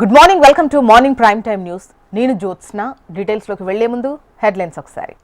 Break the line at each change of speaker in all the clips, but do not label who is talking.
Good morning welcome to morning prime time news నేను జ్యోత్స్న. డీటెయిల్స్లోకి వెళ్ళే ముందు హెడ్లైన్స్ ఒకసారి.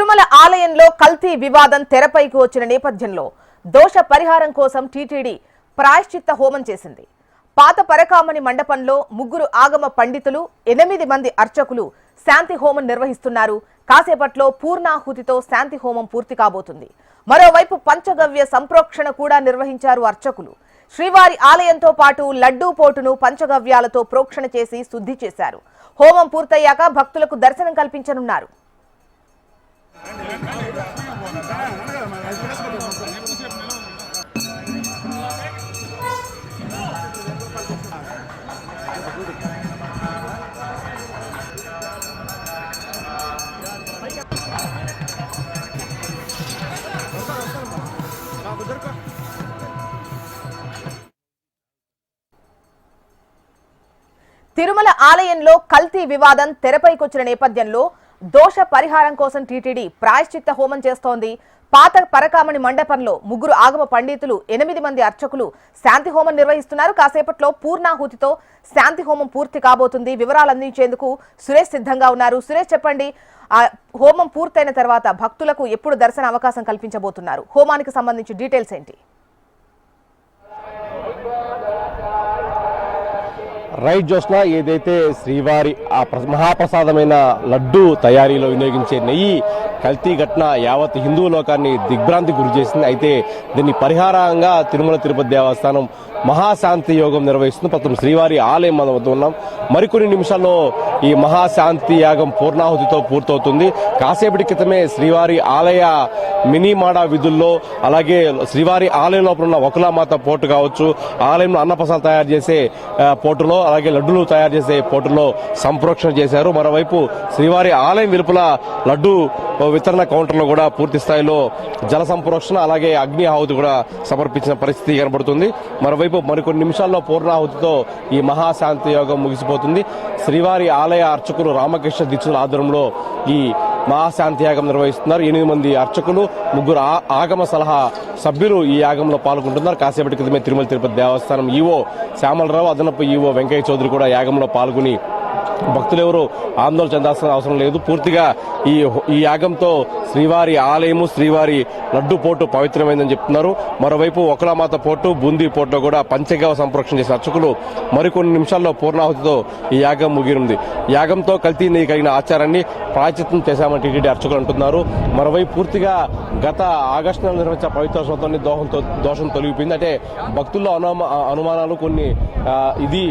తిరుమల ఆలయంలో కల్తీ వివాదం తెరపైకి వచ్చిన నేపథ్యంలో దోష పరిహారం కోసం టీటీడీ ప్రాయశ్చిత్త హోమం చేసింది. పాత పరకామణి మండపంలో ముగ్గురు ఆగమ పండితులు ఎనిమిది మంది అర్చకులు శాంతి హోమం నిర్వహిస్తున్నారు. కాసేపట్లో పూర్ణాహుతితో శాంతి హోమం పూర్తి కాబోతుంది. మరోవైపు పంచగవ్య సంప్రోక్షణ కూడా నిర్వహించారు అర్చకులు. శ్రీవారి ఆలయంతో పాటు లడ్డూ పోటును పంచగవ్యాలతో ప్రోక్షణ చేసి శుద్ధి చేశారు. హోమం పూర్తయ్యాక భక్తులకు దర్శనం కల్పించనున్నారు. తిరుమల ఆలయంలో కల్తీ వివాదం తెరపైకొచ్చిన నేపథ్యంలో దోష పరిహారం కోసం టీటీడీ ప్రాయశ్చిత్త హోమం చేస్తోంది. పాత పరకామణి మండపంలో ముగ్గురు ఆగమ పండితులు ఎనిమిది మంది అర్చకులు శాంతి హోమం నిర్వహిస్తున్నారు. కాసేపట్లో పూర్ణాహుతితో శాంతి హోమం పూర్తి కాబోతుంది. వివరాలు అందించేందుకు సురేష్ సిద్ధంగా ఉన్నారు. సురేష్ చెప్పండి ఆ హోమం పూర్తయిన తర్వాత భక్తులకు ఎప్పుడు దర్శన అవకాశం కల్పించబోతున్నారు? హోమానికి సంబంధించి డీటెయిల్స్ ఏంటి?
రైట్ జోస్న ఏదైతే శ్రీవారి ఆ మహాప్రసాదమైన లడ్డు తయారీలో వినియోగించే నెయ్యి కల్తీ ఘటన యావత్ హిందూ లోకాన్ని దిగ్భ్రాంతి గురి చేసింది. అయితే దీన్ని పరిహారంగా తిరుమల తిరుపతి దేవస్థానం మహాశాంతి యోగం నిర్వహిస్తుంది. ప్రస్తుతం శ్రీవారి ఆలయం మనం వద్ద ఉన్నాం. మరికొన్ని నిమిషాల్లో ఈ మహాశాంతి యాగం పూర్ణాహుతితో పూర్తవుతుంది. కాసేపటి క్రితమే శ్రీవారి ఆలయ మినీ మాడా విధుల్లో అలాగే శ్రీవారి ఆలయం లోపల ఉన్న వకులామాత పోర్టు కావచ్చు ఆలయంలో అన్నప్రసాదం తయారు చేసే పోర్టులో అలాగే లడ్డూలు తయారు చేసే పోర్టులో సంప్రోక్షణ చేశారు. మరోవైపు శ్రీవారి ఆలయం వెలుపల లడ్డు వితరణ కౌంటర్లో కూడా పూర్తి స్థాయిలో జల సంప్రోక్షణ అలాగే అగ్ని ఆహుతి కూడా సమర్పించిన పరిస్థితి కనబడుతుంది. మరోవైపు మరికొన్ని నిమిషాల్లో పూర్ణాహుతితో ఈ మహాశాంతి యోగం ముగిసిపోతుంది. శ్రీవారి ఆలయ అర్చకులు రామకృష్ణ దీక్షల ఆధ్వర్యంలో ఈ మహాశాంతి యాగం నిర్వహిస్తున్నారు. ఎనిమిది మంది అర్చకులు ముగ్గురు ఆ- ఆగమ సలహా సభ్యులు ఈ యాగంలో పాల్గొంటున్నారు. కాసేపటి క్రితమే తిరుమల తిరుపతి దేవస్థానం ఈవో శ్యామలరావు అదనపు ఈవో వెంకయ్య చౌదరి కూడా యాగంలో పాల్గొని భక్తులు ఎవరు ఆందోళన చెందాల్సిన అవసరం లేదు. పూర్తిగా ఈ ఈ యాగంతో శ్రీవారి ఆలయము శ్రీవారి లడ్డు పోటు పవిత్రమైందని చెప్తున్నారు. మరోవైపు ఒకలామాత పోటు బూందీ పోటులో కూడా పంచగవ సంప్రోక్షణ చేసిన అర్చకులు మరికొన్ని నిమిషాల్లో పూర్ణాహుతితో ఈ యాగం ముగిరింది. యాగంతో కల్తీ కలిగిన ఆచారాన్ని ప్రాచిత్యం చేశామని టీటీడీ అర్చకులు అంటున్నారు. మరోవైపు పూర్తిగా గత ఆగస్టు నెల నిర్వహించిన పవిత్ర స్వతంత్ర దోషంతో దోషం తొలగిపోయింది. అంటే భక్తుల్లో అనుమా అనుమానాలు కొన్ని ఇది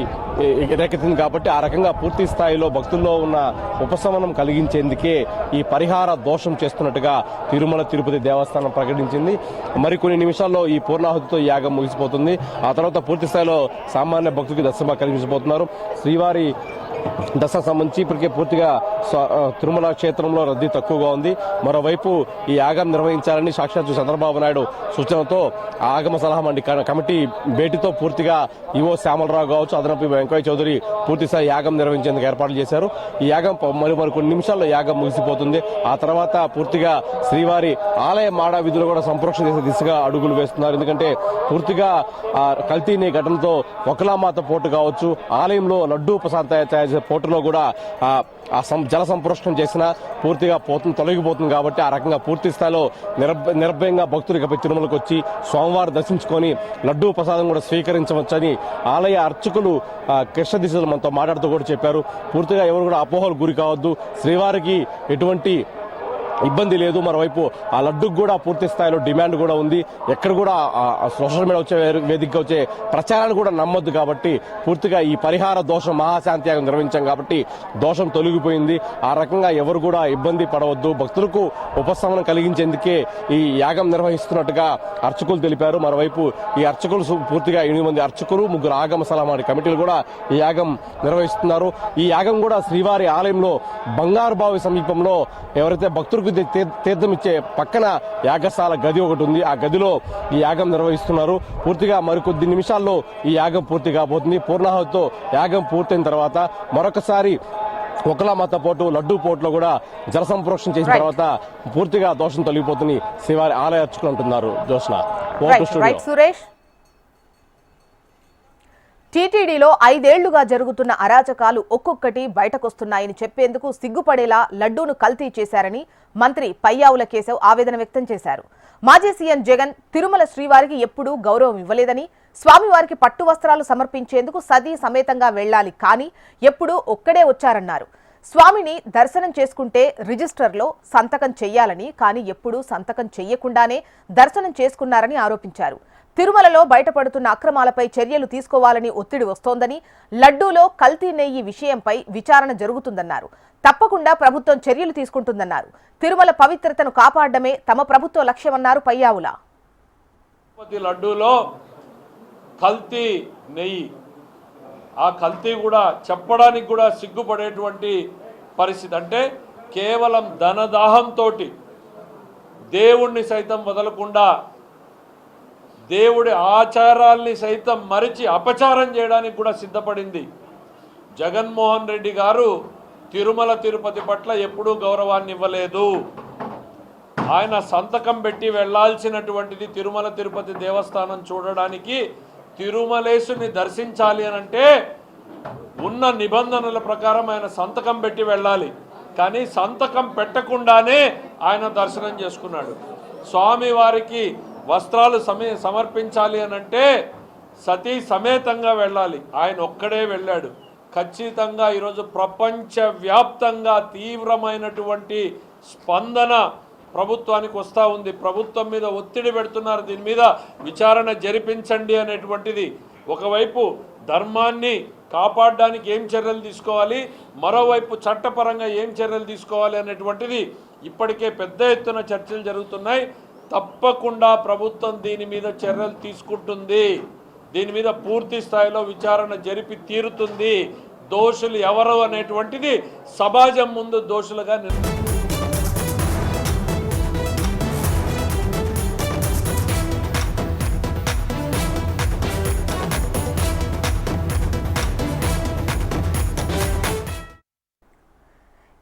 రేకెత్తింది కాబట్టి ఆ రకంగా పూర్తి స్థాయిలో భక్తుల్లో ఉన్న ఉపశమనం కలిగించేందుకే ఈ పరిహార దోషం చేస్తున్నట్టుగా తిరుమల తిరుపతి దేవస్థానం ప్రకటించింది. మరికొన్ని నిమిషాల్లో ఈ పూర్ణాహుతితో యాగం ముగిసిపోతుంది. ఆ తర్వాత పూర్తి స్థాయిలో సామాన్య భక్తులకి దర్శనం కలిగించబోతున్నారు శ్రీవారి దసరా సంబంధించి ఇప్పటికే పూర్తిగా తిరుమల క్షేత్రంలో రద్దీ తక్కువగా ఉంది. మరోవైపు ఈ యాగం నిర్వహించాలని సాక్షాత్తు చంద్రబాబు నాయుడు సూచనతో ఆగమ సలహా మండి క- కమిటీ భేటీతో పూర్తిగా ఈవో శ్యామలరావు కావచ్చు అదనపు వెంకయ్య చౌదరి పూర్తిస్థాయి యాగం నిర్వహించేందుకు ఏర్పాట్లు చేశారు. ఈ యాగం మరి మరి కొన్ని నిమిషాల్లో యాగం ముగిసిపోతుంది. ఆ తర్వాత పూర్తిగా శ్రీవారి ఆలయ మాడా విధులు కూడా సంప్రోక్షణ చేసే దిశగా అడుగులు వేస్తున్నారు. ఎందుకంటే పూర్తిగా కల్తీని ఘటనతో ఒకలామాత పోటు కావచ్చు ఆలయంలో లడ్డూ ప్రసాద్ తయారు తయారు కూడా ఆ సం- జల సంపృష్టం చేసిన పూర్తిగా పోతుంది తొలగిపోతుంది కాబట్టి ఆ రకంగా పూర్తి స్థాయిలో నిర్భయంగా భక్తులు ఇకపై తిరుమలకు వచ్చి స్వామివారు దర్శించుకొని లడ్డూ ప్రసాదం కూడా స్వీకరించవచ్చని ఆలయ అర్చకులు కృష్ణ దిశలు మనతో మాట్లాడుతూ కూడా చెప్పారు. పూర్తిగా ఎవరు కూడా అపోహలు గురి కావద్దు. శ్రీవారికి ఎటువంటి ఇబ్బంది లేదు. మరోవైపు ఆ లడ్డుకు కూడా పూర్తి స్థాయిలో డిమాండ్ కూడా ఉంది. ఎక్కడ కూడా సోషల్ మీడియా వచ్చే వే- వేదికగా వచ్చే ప్రచారాలు కూడా నమ్మొద్దు కాబట్టి పూర్తిగా ఈ పరిహార దోషం మహాశాంతి యాగం నిర్వహించాం కాబట్టి దోషం తొలగిపోయింది. ఆ రకంగా ఎవరు కూడా ఇబ్బంది పడవద్దు. భక్తులకు ఉపశమనం కలిగించేందుకే ఈ యాగం నిర్వహిస్తున్నట్టుగా అర్చకులు తెలిపారు. మరోవైపు ఈ అర్చకులు పూర్తిగా ఎనిమిది మంది అర్చకులు ముగ్గురు ఆగమ సలహాని కమిటీలు కూడా ఈ యాగం నిర్వహిస్తున్నారు. ఈ యాగం కూడా శ్రీవారి ఆలయంలో బంగారు బావి సమీపంలో ఎవరైతే భక్తులకు తీ- తీర్థం ఇచ్చే పక్కన యాగశాల గది ఒకటి ఉంది. ఆ గదిలో ఈ యాగం నిర్వహిస్తున్నారు. పూర్తిగా మరికొద్ది నిమిషాల్లో ఈ యాగం పూర్తి కాబోతుంది. పూర్ణాహుతితో యాగం పూర్తయిన తర్వాత మరొకసారి ఒకలామాత పోటు లడ్డూ పోటులో కూడా జల సంప్రోక్షణ చేసిన. తర్వాత పూర్తిగా దోషం తొలగిపోతుంది. శ్రీవారి ఆలయ అర్చకులు అంటున్నారు. జోష్న
సురేష్. టీటీడీలో ఐదేళ్ళుగా జరుగుతున్న అరాచకాలు ఒక్కొక్కటి బయటకొస్తున్నాయని చెప్పేందుకు సిగ్గుపడేలా లడ్డూను కల్తీ చేశారని మంత్రి పయ్యావుల కేశవ్ ఆవేదన వ్యక్తం చేశారు. మాజీ సీఎం జగన్ తిరుమల శ్రీవారికి ఎప్పుడూ గౌరవం ఇవ్వలేదని స్వామివారికి పట్టు వస్త్రాలు సమర్పించేందుకు సతీ సమేతంగా వెళ్ళాలి కానీ ఎప్పుడూ ఒక్కడే వచ్చారన్నారు. స్వామిని దర్శనం చేసుకుంటే రిజిస్టర్లో సంతకం చెయ్యాలని కానీ ఎప్పుడూ సంతకం చెయ్యకుండానే దర్శనం చేసుకున్నారని ఆరోపించారు. తిరుమలలో బయటపడుతున్న అక్రమాలపై చర్యలు తీసుకోవాలని ఒత్తిడి వస్తోందని లడ్డూలో కల్తీ నెయ్యి విషయంపై విచారణ జరుగుతుందన్నారు. తప్పకుండా ప్రభుత్వం చర్యలు తీసుకుంటుందన్నారు. తిరుమల పవిత్రతను కాపాడడమే తమ ప్రభుత్వ లక్ష్యమన్నారు పయ్యావుల.
లడ్డూలో కల్తీ నెయ్యి. ఆ కల్తీ కూడా చెప్పడానికి కూడా సిగ్గుపడేటువంటి పరిస్థితి. అంటే కేవలం ధనదాహంతో దేవుణ్ణి సైతం వదలకుండా దేవుడి ఆచారాల్ని సైతం మరిచి అపచారం చేయడానికి కూడా సిద్ధపడింది. జగన్మోహన్ రెడ్డి గారు తిరుమల తిరుపతి పట్ల ఎప్పుడూ గౌరవాన్ని ఇవ్వలేదు. ఆయన సంతకం పెట్టి వెళ్ళాల్సినటువంటిది తిరుమల తిరుపతి దేవస్థానం చూడడానికి తిరుమలేశుని దర్శించాలి అని అంటే ఉన్న నిబంధనల ప్రకారం ఆయన సంతకం పెట్టి వెళ్ళాలి. కానీ సంతకం పెట్టకుండానే ఆయన దర్శనం చేసుకున్నాడు. స్వామి వారికి వస్త్రాలు సమే సమర్పించాలి అని అంటే సతీ సమేతంగా వెళ్ళాలి. ఆయన ఒక్కడే వెళ్ళాడు. ఖచ్చితంగా ఈరోజు ప్రపంచవ్యాప్తంగా తీవ్రమైనటువంటి స్పందన ప్రభుత్వానికి వస్తూ ఉంది. ప్రభుత్వం మీద ఒత్తిడి పెడుతున్నారు. దీని మీద విచారణ జరిపించండి అనేటువంటిది. ఒకవైపు ధర్మాన్ని కాపాడడానికి ఏం చర్యలు తీసుకోవాలి? మరోవైపు చట్టపరంగా ఏం చర్యలు తీసుకోవాలి అనేటువంటిది ఇప్పటికే పెద్ద ఎత్తున చర్చలు జరుగుతున్నాయి. తప్పకుండా ప్రభుత్వం దీని మీద చర్యలు తీసుకుంటుంది. దీని మీద పూర్తి స్థాయిలో విచారణ జరిపి తీరుతుంది. దోషులు ఎవరు అనేటువంటిది సమాజం ముందు దోషులుగా నిర్ణయం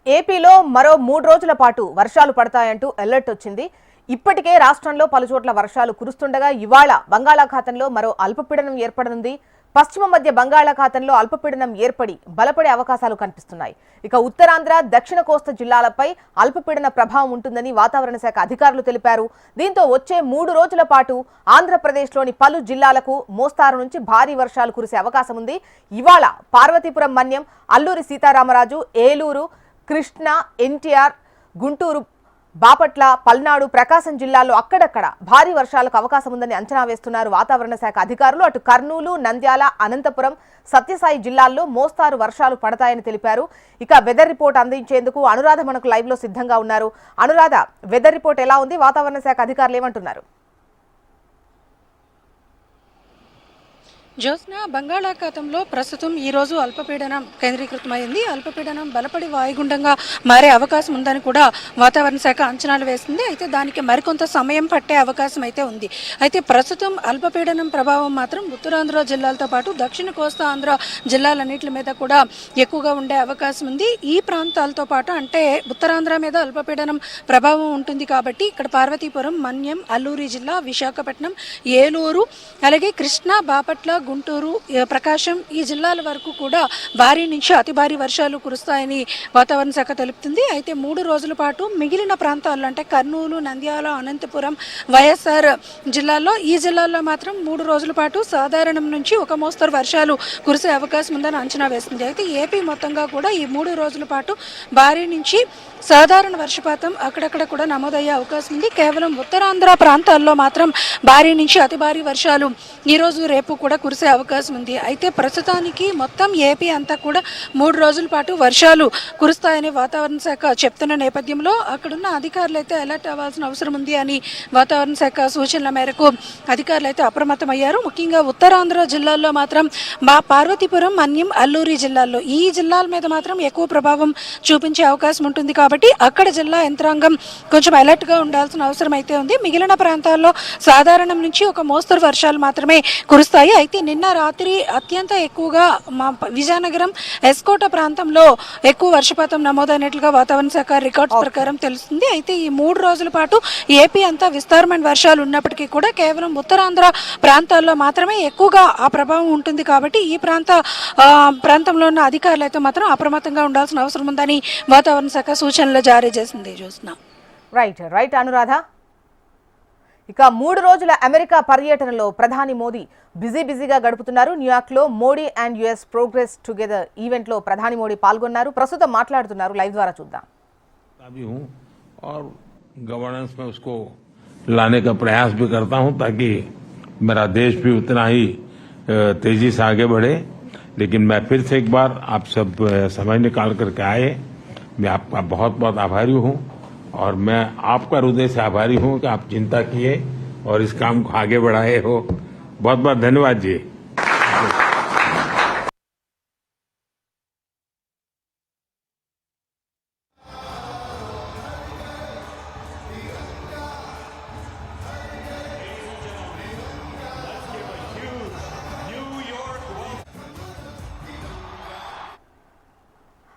ఏపీలో మరో మూడు రోజుల పాటు వర్షాలు పడతాయంటూ అలర్ట్ వచ్చింది ఇప్పటికే రాష్ట్రంలో పలుచోట్ల వర్షాలు కురుస్తుండగా ఇవాళ బంగాళాఖాతంలో మరో అల్పపీడనం ఏర్పడనుంది. పశ్చిమ మధ్య బంగాళాఖాతంలో అల్పపీడనం ఏర్పడి బలపడే అవకాశాలు కనిపిస్తున్నాయి. ఇక ఉత్తరాంధ్ర దక్షిణ కోస్తా జిల్లాలపై అల్పపీడన ప్రభావం ఉంటుందని వాతావరణ శాఖ అధికారులు తెలిపారు. దీంతో వచ్చే మూడు రోజుల పాటు ఆంధ్రప్రదేశ్లోని పలు జిల్లాలకు మోస్తారు నుంచి భారీ వర్షాలు కురిసే అవకాశం ఉంది. ఇవాళ పార్వతీపురం మన్యం అల్లూరి సీతారామరాజు ఏలూరు కృష్ణా ఎన్టీఆర్ గుంటూరు బాపట్ల పల్నాడు ప్రకాశం జిల్లాల్లో అక్కడక్కడ భారీ వర్షాలకు అవకాశం ఉందని అంచనా వేస్తున్నారు వాతావరణ శాఖ అధికారులు. అటు కర్నూలు నంద్యాల అనంతపురం సత్యసాయి జిల్లాల్లో మోస్తారు వర్షాలు పడతాయని తెలిపారు. ఇక వెదర్ రిపోర్ట్ అందించేందుకు అనురాధ మనకు లైవ్లో సిద్ధంగా ఉన్నారు. అనురాధ వెదర్ రిపోర్ట్ ఎలా ఉంది? వాతావరణ శాఖ అధికారులు ఏమంటున్నారు?
జ్యోత్స్న బంగాళాఖాతంలో ప్రస్తుతం ఈరోజు అల్పపీడనం కేంద్రీకృతమైంది. అల్పపీడనం బలపడి వాయుగుండంగా మారే అవకాశం ఉందని కూడా వాతావరణ శాఖ అంచనాలు వేసింది అయితే దానికి మరికొంత సమయం పట్టే అవకాశం అయితే ఉంది. అయితే ప్రస్తుతం అల్పపీడనం ప్రభావం మాత్రం ఉత్తరాంధ్ర జిల్లాలతో పాటు దక్షిణ కోస్తా ఆంధ్ర జిల్లాలన్నింటి మీద కూడా ఎక్కువగా ఉండే అవకాశం ఉంది. ఈ ప్రాంతాలతో పాటు అంటే ఉత్తరాంధ్ర మీద అల్పపీడనం ప్రభావం ఉంటుంది కాబట్టి ఇక్కడ పార్వతీపురం మన్యం అల్లూరి జిల్లా విశాఖపట్నం ఏలూరు అలాగే కృష్ణా బాపట్ల గుంటూరు ప్రకాశం ఈ జిల్లాల వరకు కూడా భారీ నుంచి అతి భారీ వర్షాలు కురుస్తాయని వాతావరణ శాఖ తెలుపుతుంది. అయితే మూడు రోజుల పాటు మిగిలిన ప్రాంతాల్లో అంటే కర్నూలు నంద్యాల అనంతపురం వైఎస్ఆర్ జిల్లాల్లో ఈ జిల్లాల్లో మాత్రం మూడు రోజుల పాటు సాధారణం నుంచి ఒక మోస్తరు వర్షాలు కురిసే అవకాశం ఉందని అంచనా వేస్తుంది. అయితే ఏపీ మొత్తంగా కూడా ఈ మూడు రోజుల పాటు భారీ నుంచి సాధారణ వర్షపాతం అక్కడక్కడ కూడా నమోదయ్యే అవకాశం ఉంది. కేవలం ఉత్తరాంధ్ర ప్రాంతాల్లో మాత్రం భారీ నుంచి అతి భారీ వర్షాలు ఈ రోజు రేపు కూడా కురిసే అవకాశం ఉంది. అయితే ప్రస్తుతానికి మొత్తం ఏపీ అంతా కూడా మూడు రోజుల పాటు వర్షాలు కురుస్తాయని వాతావరణ శాఖ చెప్తున్న నేపథ్యంలో అక్కడున్న అధికారులు అయితే అలర్ట్ అవ్వాల్సిన అవసరం ఉంది అని వాతావరణ శాఖ సూచనల మేరకు అధికారులు అయితే అప్రమత్తమయ్యారు. ముఖ్యంగా ఉత్తరాంధ్ర జిల్లాల్లో మాత్రం మా పార్వతీపురం మన్యం అల్లూరి జిల్లాల్లో ఈ జిల్లాల మీద మాత్రం ఎక్కువ ప్రభావం చూపించే అవకాశం ఉంటుంది కాబట్టి అక్కడ జిల్లా యంత్రాంగం కొంచెం అలర్ట్గా ఉండాల్సిన అవసరం అయితే ఉంది. మిగిలిన ప్రాంతాల్లో సాధారణం నుంచి ఒక మోస్తరు వర్షాలు మాత్రమే కురుస్తాయి. అయితే నిన్న రాత్రి అత్యంత ఎక్కువగా మా విజయనగరం ఎస్కోట ప్రాంతంలో ఎక్కువ వర్షపాతం నమోదైనట్లుగా వాతావరణ శాఖ రికార్డ్స్ ప్రకారం తెలుస్తుంది. అయితే ఈ మూడు రోజుల పాటు ఏపీ అంతా విస్తారమైన వర్షాలు ఉన్నప్పటికీ కూడా కేవలం ఉత్తరాంధ్ర ప్రాంతాల్లో మాత్రమే ఎక్కువగా ఆ ప్రభావం ఉంటుంది కాబట్టి ఈ ప్రాంత ప్రాంతంలో ఉన్న అధికారులు అయితే మాత్రం అప్రమత్తంగా ఉండాల్సిన అవసరం ఉందని వాతావరణ శాఖ సూచనలు జారీ చేసింది. చూస్తున్నాం.
రైట్ రైట్ అనురాధ ఇక మూడు రోజుల అమెరికా పర్యటనలో ప్రధాని మోదీ బిజీ బిజీగా గడుపుతున్నారు న్యూయార్క్లో Modi and US progress together ఈవెంట్లో ప్రధాని మోడీ పాల్గొన్నారు ప్రస్తుతం మాట్లాడుతున్నారు లైవ్ ద్వారా చూద్దాం
करता भी हूँ और गवर्नेंस में उसको लाने का प्रयास भी करता हूँ ताकि मेरा देश भी उतना ही अ, तेजी से आगे बढ़े लेकिन मैं फिर से एक बार आप सब अ, समय निकाल करके आए मैं आपका बहुत बहुत आभारी हूँ और मैं आपका हृदय से आभारी हूँ कि आप चिंता किए और इस काम को आगे बढ़ाए हो। बहुत बहुत धन्यवाद जी।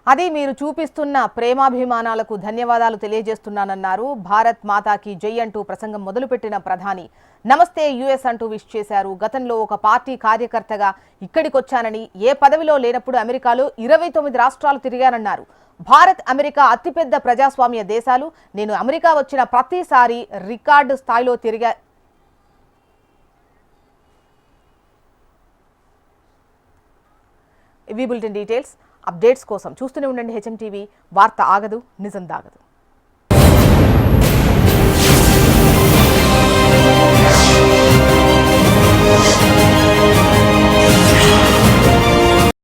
అది మీరు చూపిస్తున్న ప్రేమాభిమానాలకు ధన్యవాదాలు తెలియజేస్తున్నానన్నారు. భారత్ మాతాకి జై అంటూ ప్రసంగం మొదలుపెట్టిన ప్రధాని. నమస్తే యుఎస్ అంటూ విష్ చేశారు. గతంలో ఒక పార్టీ కార్యకర్తగా ఇక్కడికొచ్చానని ఏ పదవిలో లేనప్పుడు అమెరికాలో ఇరవై తొమ్మిది రాష్ట్రాలు తిరిగానన్నారు. భారత్ అమెరికా అతిపెద్ద ప్రజాస్వామ్య దేశాలు. నేను అమెరికా వచ్చిన ప్రతిసారి రికార్డు స్థాయిలో తిరిగా ఇవి బులెటిన్ డీటెయిల్స్ అప్డేట్స్ కోసం చూస్తూనే ఉండండి హెచ్ఎం టీవీ. వార్త ఆగదు నిజం దాగదు.